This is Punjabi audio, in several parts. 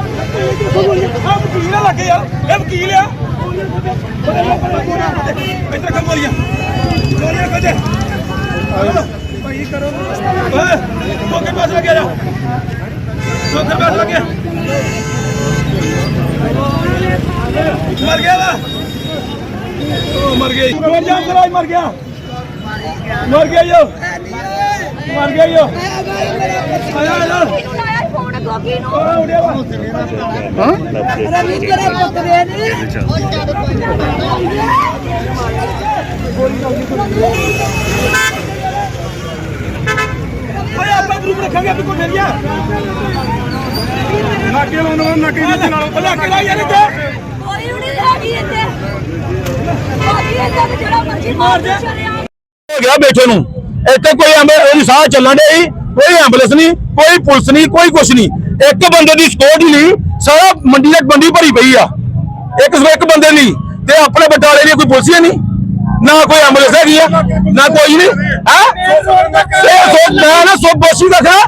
ਆ ਵਕੀਲ ਆ ਲੱਗੇ ਯਾਰ ਇਹ ਵਕੀਲ ਆ ਇੱਧਰ ਕੰਮ ਵਾਲੀਆਂ ਗੋਲੀਆਂ ਕੱਢੇ ਭਾਈ ਕਰੋ ਓਏ ਮੋਕੇ ਪਾਸ ਲੱਗਿਆ ਜਾ ਮੋਕੇ ਪਾਸ ਲੱਗਿਆ ਮਰ ਗਿਆ ਵਾ। ਉਹ ਮਰ ਗਿਆ ਗੋਲ ਜਾਮ ਕਰਾਈ ਮਰ ਗਿਆ ਮਰ ਗਿਆ ਯੋ ਮਰ ਗਿਆ ਯੋ ਆਇਆ ਆਇਆ ਗੋਗੀ ਨੂੰ। ਵਾ ਰਵੀ ਤੇਰੇ ਪੁੱਤ ਵੇ ਨੀ ਓਏ ਆਪਾਂ ਗਰੁੱਪ ਰੱਖਾਂਗੇ ਆਪੇ ਕੋਈ ਮੇਰੀਆ ਨਾਕੇ ਲਾਉਣ ਵਾਲਾ ਨਾਕੇ ਜਿੱਤੇ ਨਾਲ ਨਾਕੇ ਲਾ ਯਾਰ ਇੱਥੇ ਕੋਈ ਨਹੀਂ ਹੈਗੀ ਇੱਥੇ। ਬਾਕੀ ਇੱਥੇ ਜਿਹੜਾ ਮਰਜ਼ੀ ਮਾਰ ਦੇ। ਹੋ ਗਿਆ ਬੈਠੇ ਨੂੰ। ਇੱਥੇ ਕੋਈ ਐਂਬੂਲੈਂਸ ਉਹਦੀ ਸਾਹ ਚੱਲਣ ਦੇ ਕੋਈ ਐਂਬੂਲੈਂਸ ਨਹੀਂ, ਕੋਈ ਪੁਲਿਸ ਨਹੀਂ, ਕੋਈ ਕੁਛ ਨਹੀਂ। ਇੱਕ ਬੰਦੇ ਦੀ ਸਕਿਉਰਟੀ ਨਹੀਂ ਸਾਰਾ ਮੰਡੀ ਤੱਕ ਮੰਡੀ ਭਰੀ ਪਈ ਆ। ਇੱਕ ਸਿਰਫ ਇੱਕ ਬੰਦੇ ਲਈ। ਤੇ ਆਪਣੇ ਬਟਾਲੇ ਦੀ ਕੋਈ ਪੁਲਿਸ ਹੀ ਨਹੀਂ। ਨਾ ਕੋਈ ਐਂਬੂਲੈਂਸ ਹੈਗੀ ਆ, ਨਾ ਕੋਈ ਨਹੀਂ। ਹੈ? ਤੇ ਸੋ ਮੈਂ ਨਾ ਸੋ ਬੋਸੀ ਦਾ ਖਾ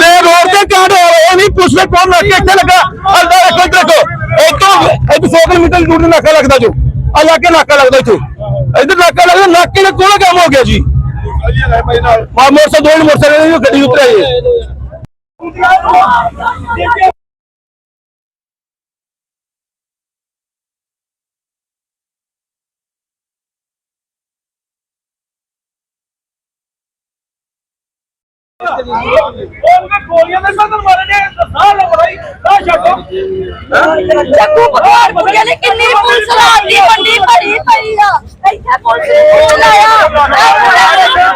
ਲੈ ਰੋਡ ਤੇ ਕਾਂਡ ਹੋ ਰਿਹਾ ਨਹੀਂ, ਪੁਲਿਸ ਨੇ ਕੌਣ ਲੱਗ ਕੇ ਇੱਥੇ ਲੱਗਾ। ਅੱਡਾ ਰੱਖੋ, ਇੱਧਰ ਰੱਖੋ। ਇੱਥੋਂ ਇੱਕ 100 ਕਿਲੋਮੀਟਰ ਦੂਰ ਤੇ ਨਾਕਾ ਲੱਗਦਾ ਜੋ। ਆ ਕੇ ਨਾਕਾ ਲੱਗਦਾ ਇੱਥੇ। ਇੱਧਰ ਨਾਕਾ ਲੱਗਦਾ, ਨਾਕੇ ਨਾਲ ਕੋਲ ਕੰਮ ਹੋ ਗਿਆ ਜੀ। ਮਾ ਮੋਟਰਸਾਈਕਲ ਦੋ ਮੋਟਰਸਾਈਕਲ ਦੀ ਗੱਡੀ ਉਤਰਿਆ ਜੀ ਉਹਨੇ ਗੋਲੀਆਂ ਦੇ ਨਾਲ ਮਾਰਨੇ ਸਾਹ ਲੋ ਬੜਾਈ ਸਾਹ ਛੱਡੋ ਜੱਗੂ ਬਗਾਰ ਕੁੜੀਆਂ ਨੇ ਕਿੰਨੀ ਪੁਲਿਸ ਲਾਈ ਮੰਡੀ ਭਰੀ ਪਈ ਆ। ਇੱਥੇ ਪੁਲਿਸ ਨੂੰ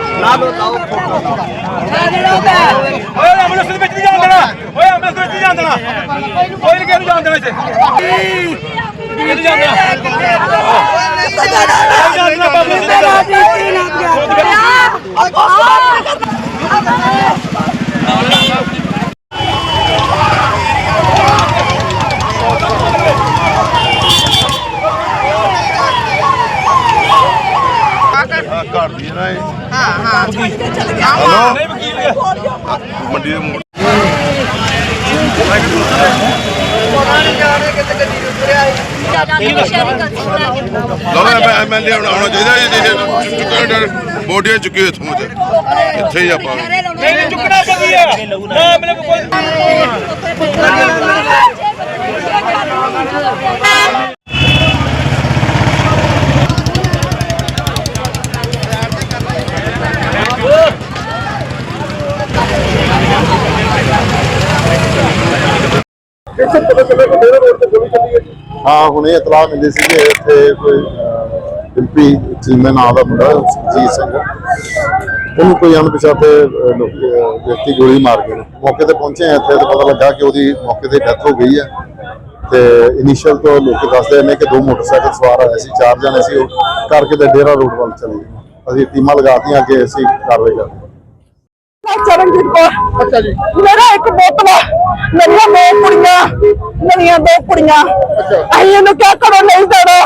ਨੂੰ ਲਾ ਦੇ ਓਏ ਐਂਬੂਲੈਂਸ ਦੇ ਵਿੱਚ ਨਹੀਂ ਜਾਣ ਦੇਣਾ। ਓਏ ਐਂਬੂਲੈਂਸ ਦੇ ਵਿੱਚ ਨਹੀਂ ਜਾਣ ਦੇਣਾ। ਕੋਈ ਨਹੀਂ ਕਿਸੇ ਨੂੰ ਜਾਣ ਦੇਣਾ ਇੱਥੇ? ਕਿਹਨੂੰ ਜਾਣ ਦੇਣਾ? ਜਾਣ ਦੇਣਾ। ਬਾਬੂ ਜੀ ਘਰ ਦੀ ਨਾ ਇਹ ਨਹੀਂ ਵਕੀਲ ਹੈ ਮੰਡੀ ਦੇ ਮੋੜ ਲਓ ਐਮਐਲਏ ਆਉਣਾ ਚਾਹੀਦਾ ਇਹ ਚੁੱਕਾ ਬੋਡੀਆਂ ਚੁੱਕੀ ਇੱਥੋਂ ਤੇ ਇੱਥੇ ਹੀ ਆਪਾਂ ਨਹੀਂ ਚੁੱਕਣਾ ਪਗੀ ਹੈ ਨਾ ਮੇਰੇ ਕੋਲ ਕੋਈ ਹਾਂ ਹੁਣੇ ਇਤਲਾਹ ਮਿਲੀ ਸੀ ਕਿ ਇੱਥੇ ਕੋਈ ਅਹ, ਡਿੰਪੀ ਨਾਂ ਦਾ ਮੁੰਡਾ ਜੀਤ ਸਿੰਘ ਉਹਨੂੰ ਕੋਈ ਅਣਪਛਾਤੇ ਅਹ, ਲੋਕ ਅਹ, ਵਿਅਕਤੀ ਗੋਲੀ ਮਾਰ ਗਏ ਨੇ। ਮੌਕੇ ਤੇ ਪਹੁੰਚੇ ਹਾਂ ਇੱਥੇ ਤੇ ਪਤਾ ਲੱਗਾ ਕਿ ਉਹਦੀ ਮੌਕੇ ਤੇ ਡੈਥ ਹੋ ਗਈ ਹੈ। ਤੇ ਇਨੀਸ਼ੀਅਲ ਤੋਂ ਲੋਕ ਦੱਸਦੇ ਨੇ ਕਿ ਦੋ ਮੋਟਰਸਾਈਕਲ ਸਵਾਰ ਆਏ ਸੀ ਚਾਰ ਜਣੇ ਸੀ ਉਹ। ਕਰਕੇ ਤੇ ਡੇਰਾ ਰੋਡ ਵੱਲ ਚਲੇ ਗਏ। ਅਸੀਂ ਟੀਮਾਂ ਲਗਾਤੀਆਂ ਕਿ ਅਸੀਂ ਕਾਰਵਾਈ ਕਰਦੇ ਚਰਨਜੀਤ ਕੌਰ। ਅੱਛਾ ਜੀ। ਮੇਰਾ ਇੱਕ ਵਾ। ਮੇਰੀਆਂ ਦੋ ਕੁੜੀਆਂ ਮੇਰੀਆਂ ਦੋ ਕੁੜੀਆਂ। ਅਸੀਂ ਇਹਨੂੰ ਕਿਹਾ ਕਰੋ ਨਹੀਂ ਦੇਣਾ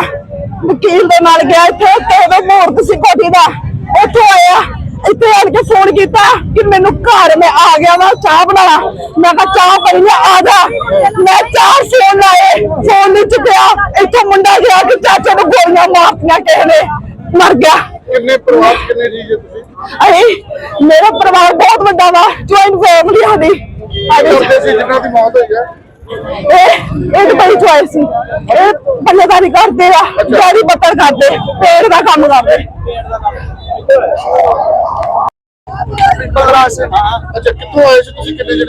ਵਕੀਲ ਦੇ ਨਾਲ ਗਿਆ ਇੱਥੇ ਤੇ ਉਹਦਾ ਮੂਰਤ ਸੀ ਕੋਠੀ ਦਾ। ਉੱਥੋਂ ਆਇਆ ਇੱਥੇ ਆਣ ਕੇ ਫੋਨ ਕੀਤਾ ਕਿ ਮੈਨੂੰ ਘਰ ਮੈਂ ਆ ਗਿਆ ਵਾ ਚਾਹ ਬਣਾ ਮੈਂ ਕਿਹਾ ਚਾਹ ਪਈ ਨੇ ਆ ਜਾ। ਮੈਂ ਚਾਰ ਫੋਨ ਲਾਏ ਫੋਨ ਨਹੀਂ ਚੁੱਕਿਆ ਇੱਥੋਂ ਮੁੰਡਾ ਗਿਆ ਕਿ ਚਾਚੇ ਨੂੰ ਗੋਲੀਆਂ ਮਾਰਤੀਆਂ ਕਿਸੇ ਨੇ। ਮਰ ਗਿਆ। ਕਿੰਨੇ ਪਰਿਵਾਰ ਕਿੰਨੇ ਜੀ ਤੁਸੀਂ? ਅਰੇ ਮੇਰਾ ਪਰਿਵਾਰ ਬਹੁਤ ਵੱਡਾ ਵਾ ਜੁਆਇੰਟ ਫੈਮਿਲੀ ਸਾਡੀ। ਸੀ ਜਿਨ੍ਹਾਂ ਦੀ ਮੌਤ ਹੋਈ ਹੈ ਇਹ ਇਹ ਬੜੀ ਚੁਆਇਸ ਸੀ। ਇਹ ਬੱਲੇਦਾਰੀ ਕਰਦੇ ਆ ਗਾੜੀ ਬੱਤਰ ਕਰਦੇ ਪੇੜ ਦਾ ਕੰਮ ਕਰਦੇ। ਅੱਛਾ ਕਿੱਥੋਂ ਆਏ ਸੀ ਤੁਸੀਂ? ਕਿੰਨੇ ਜਣੇ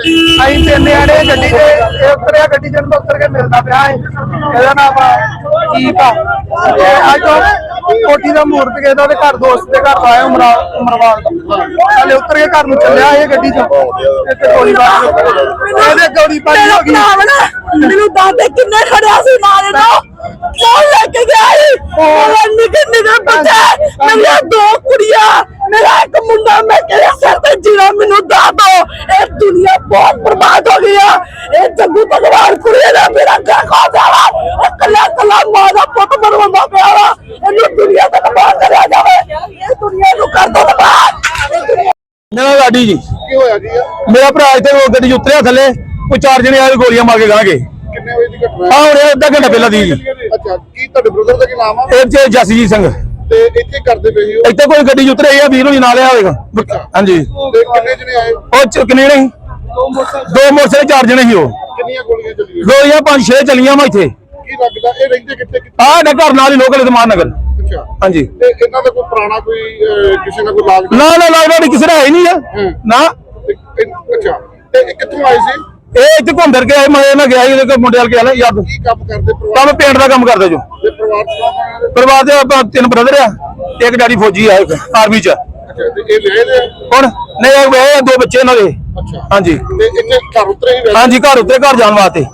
ਅਸੀਂ ਤਿੰਨ ਆੜੇ ਗੱਡੀ ਤੇ ਇਹ ਉਤਰਿਆ ਗੱਡੀ ਤੋਂ ਉਤਰ ਕੇ ਮਿਲਦਾ ਪਿਆ ਹੈ ਇਹਦਾ ਨਾਮ ਆ ਕੀਪ ਆ। ਇਹ ਅੱਜ ਉਹ ਕੋਠੀ ਦਾ ਮੂਰਤ ਕੇ ਦਾ ਤੇ ਘਰ ਦੋਸਤ ਦੇ ਘਰ ਆਇਆ ਉਮਰਾ ਉਮਰਵਾਲ ਦਾ। ਹਲੇ ਉਤਰ ਕੇ ਘਰ ਨੂੰ ਚੱਲਿਆ ਇਹ ਗੱਡੀ ਚ। ਇੱਥੇ ਗੋਲੀ ਬਾਰੀ ਇਹਦੇ ਗੋਲੀ ਬਾਰੀ ਹੋ ਗਈ। ਮੈਨੂੰ ਦੱਸ ਦੇ ਕਿੰਨੇ ਖੜਿਆ ਸੀ ਨਾਲ ਇਹਨੂੰ ਕੌਣ ਲੈ ਕੇ ਗਿਆ ਸੀ? ਉਹ ਨਿੱਕੇ ਨਿੱਕੇ ਬੱਚੇ ਮੇਰੀਆਂ ਦੋ ਕੁੜੀਆਂ ਮੇਰਾ ਇੱਕ ਮੁੰਡਾ ਮੈਂ ਕਿਹਾ ਸਿਰ ਤੇ ਜੀਣਾ ਮੈਨੂੰ ਦੱਸ ਦੋ ਇਹ ਦੁਨੀਆ ਬਹੁਤ ਬਰਬਾਦ ਹੋ ਗਈ ਆ। ਇਹ ਜੱਗੂ ਭਗਵਾਨ ਕੁੜੀ ਦਾ ਮੇਰਾ ਘਰ ਖੋ ਜਾਵਾ ਉਹ ਕੱਲਾ ਕੱਲਾ ਮਾਂ ਦਾ ਪੁੱਤ ਬਣਵਾਉਂਦਾ ਪਿਆ ਵਾ। ਇਹਨੂੰ ਦੁਨੀਆ ਤੋਂ ਤਬਾਹ ਕਰਿਆ ਜਾਵੇ। ਇਹ ਦੁਨੀਆ ਨੂੰ ਕਰ ਦੋ ਤਬਾਹ। ਇਹ ਦੁਨੀਆ ਮੇਰਾ ਲਾਡੀ ਜੀ। ਕੀ ਹੋਇਆ ਜੀ ਇਹ? ਮੇਰਾ ਭਰਾ ਇੱਥੇ ਉਹ ਗੱਡੀ 'ਚ ਉਤਰਿਆ ਥੱਲੇ। ਕੋਈ ਚਾਰ ਜਣੇ ਆਏ ਗੋਲੀਆਂ ਮਾਰ ਕੇ ਗਾਂਗੇ ਕਿੰਨੇ ਵਜੇ ਦੀ ਘਟਨਾ ਆ ਹੁਣ ਇਹ ਅੱਧਾ ਘੰਟਾ ਪਹਿਲਾਂ ਦੀ। ਜੀ ਅੱਛਾ ਕੀ ਤੁਹਾਡੇ ਬ੍ਰਦਰ ਦਾ ਕੀ ਨਾਮ ਆ? ਇਹ ਜਸਜੀਤ ਸਿੰਘ। ਤੇ ਇੱਥੇ ਕਰਦੇ ਪਏ ਸੀ ਉਹ? ਇੱਥੇ ਕੋਈ ਗੱਡੀ 'ਚ ਉਤਰੇ ਆ ਵੀਰ ਨੂੰ ਨਾਲ ਆ ਹੋਵੇਗਾ ਹਾਂਜੀ। ਤੇ ਕਿੰਨੇ ਜਣੇ ਆਏ? ਉਹ ਚ ਕਿੰਨੇ ਨੇ? ਦੋ ਮੋਟਰਸਾਈਕਲ ਚਾਰ ਜਣੇ ਸੀ ਉਹ। ਕਿੰਨੀਆਂ ਗੋਲੀਆਂ ਚੱਲੀਆਂ? ਗੋਲੀਆਂ ਪੰਜ ਛੇ ਚੱਲੀਆਂ ਵਾ ਇੱਥੇ। ਕੀ ਲੱਗਦਾ ਇਹ ਰਹਿੰਦੇ ਕਿੱਥੇ ਕਿੱਥੇ? ਆਹ ਸਾਡੇ ਘਰ ਨਾਲ ਹੀ ਲੋਕਲ ਇਤਮਾਨ ਨਗਰ। ਅੱਛਾ। ਹਾਂਜੀ। ਤੇ ਇਹਨਾਂ ਦਾ ਕੋਈ ਪੁਰਾਣਾ ਕੋਈ ਅਹ, ਕਿਸੇ ਨਾਲ ਕੋਈ ਲਾਗ ਨਾ ਨਾ ਨਹੀਂ ਕਿਸੇ ਦਾ ਹੈ ਹੀ ਨਹੀਂ ਆ। ਨਾ। ਤੇ ਇਹ- ਅੱਛਾ। ਤੇ ਇਹ ਕਿੱਥੋਂ ਆਏ ਸੀ? ਇਹ ਇੱਥੇ ਘੁੰਮ ਫਿਰ ਕੇ ਆਏ ਮੈਂ ਇਹਨਾਂ ਗਿਆ ਸੀ ਇਹਦੇ ਕੋਲ ਮੁੰਡੇ ਵਾਲ ਕੇ ਆਲਾ ਯਾਦ। ਕੀ ਕੰਮ ਕਰਦੇ ਪਰਿਵਾਰ ਕੰਮ ਪੇਂਟ ਦਾ ਕੰਮ ਕਰਦੇ ਜੋ। ਦੇ ਪਰਿਵਾਰ ਚ ਕੌਣ ਕੌਣ ਹੈ? ਪਰਿਵਾਰ ਦੇ ਆਪਾਂ ਤਿੰਨ ਬ੍ਰਦਰ ਆ ਤੇ ਇੱਕ ਡੈਡੀ ਫੌਜੀ ਆ ਆਰਮੀ ਚ। ਅੱਛਾ ਤੇ ਇਹ ਵਿਆਹੇ ਦੇ? ਆ? ਹੁਣ ਨਹੀਂ ਇਹ ਦੋ ਬੱਚੇ ਇਹਨਾਂ ਦੇ। ਅੱਛਾ। ਹਾਂਜੀ। ਤੇ ਇੱਥੇ ਘਰ ਉਤਰੇ ਹੀ ਹਾਂਜੀ ਘਰ ਉੱਤੇ ਘਰ ਜਾਣ ਵਾਸਤੇ।